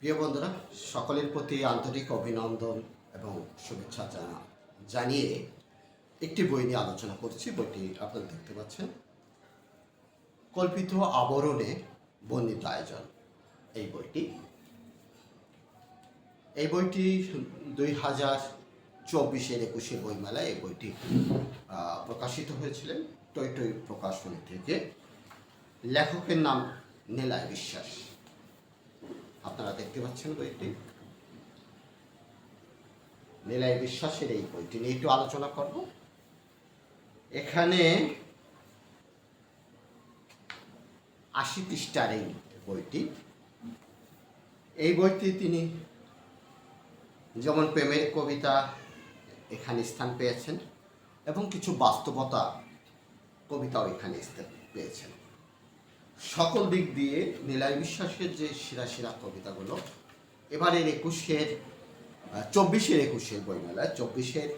প্রিয় বন্ধুরা, সকলের প্রতি আন্তরিক অভিনন্দন এবং শুভেচ্ছা জানা জানিয়ে একটি বই নিয়ে আলোচনা করছি। বইটি আপনারা দেখতে পাচ্ছেন। কল্পিত আবরণে বর্ণিত আয়োজন এই বইটি। এই বইটি দুই হাজার চব্বিশের একুশে বইমেলায় এই বইটি প্রকাশিত হয়েছিলেন। টই টই প্রকাশনী থেকে। লেখকের নাম নীলায় বিশ্বাস। আপনারা দেখতে পাচ্ছেন বইটি নীলাই বিশ্বাসের এই বইটি নিয়ে একটু আলোচনা করব। এখানে আশি পৃষ্ঠার এই বইটি। এই বইটি তিনি যেমন প্রেমের কবিতা এখানে স্থান পেয়েছেন এবং কিছু বাস্তবতা কবিতাও এখানে স্থান পেয়েছেন। সকল দিক দিয়ে নীলাই বিশ্বাসের যে সেরা সেরা কবিতাগুলো, এবারের একুশের চব্বিশের একুশের বইমেলায়, চব্বিশের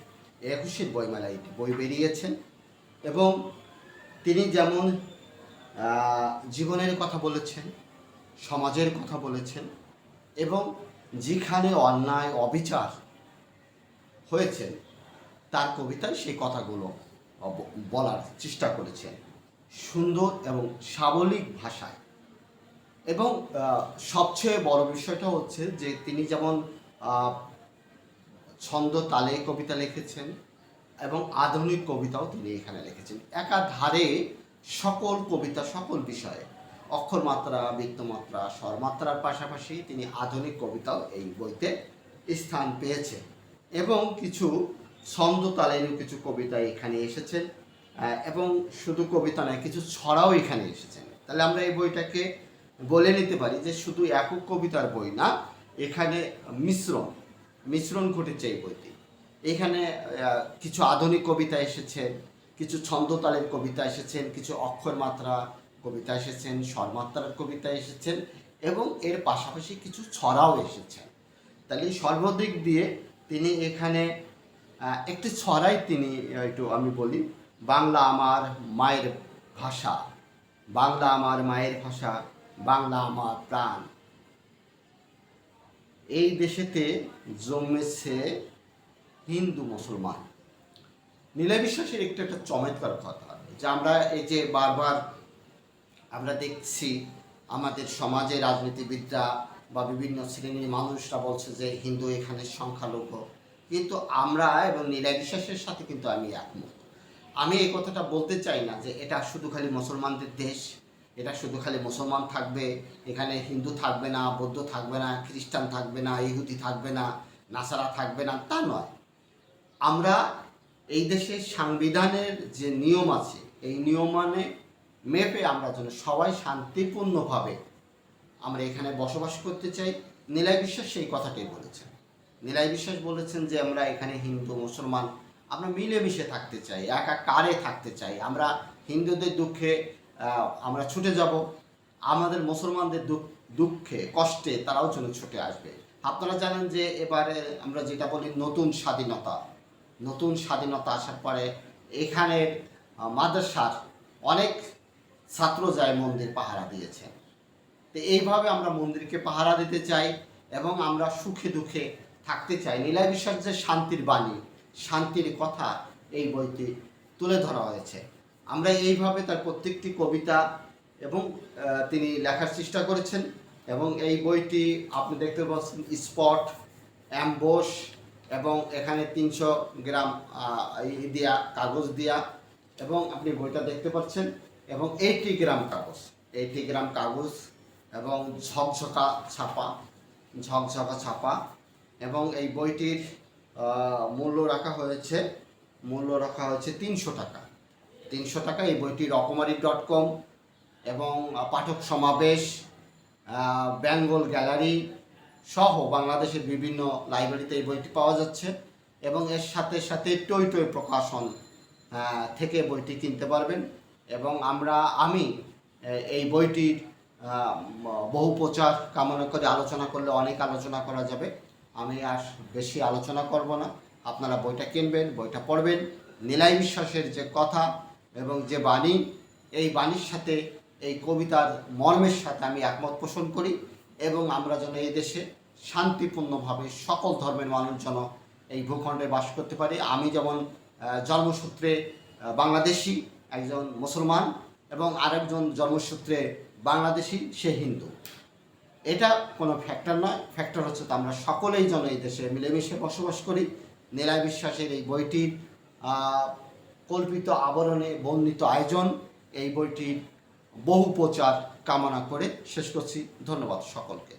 একুশের বইমেলায় বই বেরিয়েছেন এবং তিনি যেমন জীবনের কথা বলেছেন, সমাজের কথা বলেছেন এবং যেখানে অন্যায়, অবিচার হয়েছেন তার কবিতায় সেই কথাগুলো বলার চেষ্টা করেছেন। সুন্দর এবং সাবলিক ভাষায়। এবং সবচেয়ে বড় বিষয়টা হচ্ছে যে তিনি যেমন ছন্দ তালে কবিতা লিখেছেন এবং আধুনিক কবিতাও তিনি এখানে লিখেছেন। একাধারে সকল কবিতা, সকল বিষয়ে অক্ষরমাত্রা বৃত্তমাত্রা স্বরমাত্রার পাশাপাশি তিনি আধুনিক কবিতাও এই বইতে স্থান পেয়েছেন। এবং কিছু ছন্দ তালেরও কিছু কবিতা এখানে এসেছেন। এবং শুধু কবিতা নয়, কিছু ছড়াও এখানে এসেছেন তাহলে আমরা এই বইটাকে বলে নিতে পারি যে শুধু একক কবিতার বই না, এখানে মিশ্রণ মিশ্রণ ঘটেছে এই বইটি এখানে কিছু আধুনিক কবিতা এসেছেন কিছু ছন্দতালের কবিতা এসেছেন, কিছু অক্ষর মাত্রা কবিতা এসেছেন স্বরমাত্রার কবিতা এসেছেন, এবং এর পাশাপাশি কিছু ছড়াও এসেছেন তাহলে সর্বদিক দিয়ে তিনি এখানে একটি ছড়াই তিনি একটু আমি বলি বাংলা আমার মায়ের ভাষা। বাংলা আমার মায়ের ভাষা, বাংলা আমার প্রাণ। এই দেশেতে জন্মেছে হিন্দু মুসলমান। নীলা বিশ্বাসের একটু একটা চমৎকার কথা যে আমরা এই যে বারবার আমরা দেখছি আমাদের সমাজে রাজনীতিবিদরা বা বিভিন্ন শ্রেণির মানুষরা বলছে যে হিন্দু এখানে সংখ্যালঘু। কিন্তু আমরা এবং নীলা বিশ্বাসের সাথে কিন্তু আমি একমত। আমি এই কথাটা বলতে চাই না যে এটা শুধু খালি মুসলমানদের দেশ, এটা শুধু খালি মুসলমান থাকবে, এখানে হিন্দু থাকবে না, বৌদ্ধ থাকবে না, খ্রিস্টান থাকবে না, ইহুদি থাকবে না, নাসারা থাকবে না, তা নয়। আমরা এই দেশের সাংবিধানের যে নিয়ম আছে, এই নিয়ম মানে মেপে আমরা যেন সবাই শান্তিপূর্ণভাবে আমরা এখানে বসবাস করতে চাই। নীলাই বিশ্বাস সেই কথাটাই বলেছেন। নীলাই বিশ্বাস বলেছেন যে আমরা এখানে হিন্দু, মুসলমান আমরা মিলেমিশে থাকতে চাই, একা কারে থাকতে চাই। আমরা হিন্দুদের দুঃখে আমরা ছুটে যাব। আমাদের মুসলমানদের দুঃখ- কষ্টে তারাও যেন ছুটে আসবে। আপনারা জানেন যে এবারে আমরা যেটা বলি নতুন স্বাধীনতা। নতুন স্বাধীনতা আসার পরে এখানের মাদ্রাসার অনেক ছাত্র যায় মন্দির পাহারা দিয়েছেন তো এইভাবে আমরা মন্দিরকে পাহারা দিতে চাই এবং আমরা সুখে দুঃখে থাকতে চাই। নীলাই বিশ্বাস যে শান্তির বাণী। শান্তির কথা এই বইটি তুলে ধরা হয়েছে। আমরা এইভাবে তার প্রত্যেকটি কবিতা এবং তিনি লেখার চেষ্টা করেছেন এবং এই বইটি আপনি দেখতে পাচ্ছেন স্পট, অ্যাম্বোস এবং এখানে তিনশো গ্রাম দিয়া, কাগজ দিয়া এবং আপনি বইটা দেখতে পাচ্ছেন এবং এইটি গ্রাম কাগজ, এইটি গ্রাম কাগজ এবং ঝকঝকা ছাপা ঝকঝকা ছাপা এবং এই বইটির মূল্য রাখা হয়েছে, মূল্য রাখা হয়েছে তিনশো টাকা। তিনশো টাকা এই বইটি রকমারি ডট কম এবং পাঠক সমাবেশ বেঙ্গল গ্যালারি সহ বাংলাদেশের বিভিন্ন লাইব্রেরিতে এই বইটি পাওয়া যাচ্ছে এবং এর সাথে সাথে টই টই প্রকাশন থেকে বইটি কিনতে পারবেন এবং আমরা, আমি এই বইটির বহু প্রচার কামনা করে আলোচনা করলে অনেক আলোচনা করা যাবে। আমি আর বেশি আলোচনা করব না। আপনারা বইটা কিনবেন, বইটা পড়বেন। নীলাই বিশ্বাসের যে কথা এবং যে বাণী, এই বাণীর সাথে এই কবিতার মর্মের সাথে আমি একমত পোষণ করি এবং আমরা যেন এই দেশে শান্তিপূর্ণভাবে সকল ধর্মের মানুষ যেন এই ভূখণ্ডে বাস করতে পারি। আমি যেমন জন্মসূত্রে বাংলাদেশি একজন মুসলমান এবং আরেকজন জন্মসূত্রে বাংলাদেশি, সে হিন্দু। এটা কোনো ফ্যাক্টর নয়। ফ্যাক্টর হচ্ছে তো আমরা সকলেই যেন এই দেশে মিলেমিশে বসবাস করি। নীলা বিশ্বাসের এই বইটির কল্পিত আবরণে বর্ণিত আয়োজন, এই বইটির বহু প্রচার কামনা করে শেষ করছি। ধন্যবাদ সকলকে।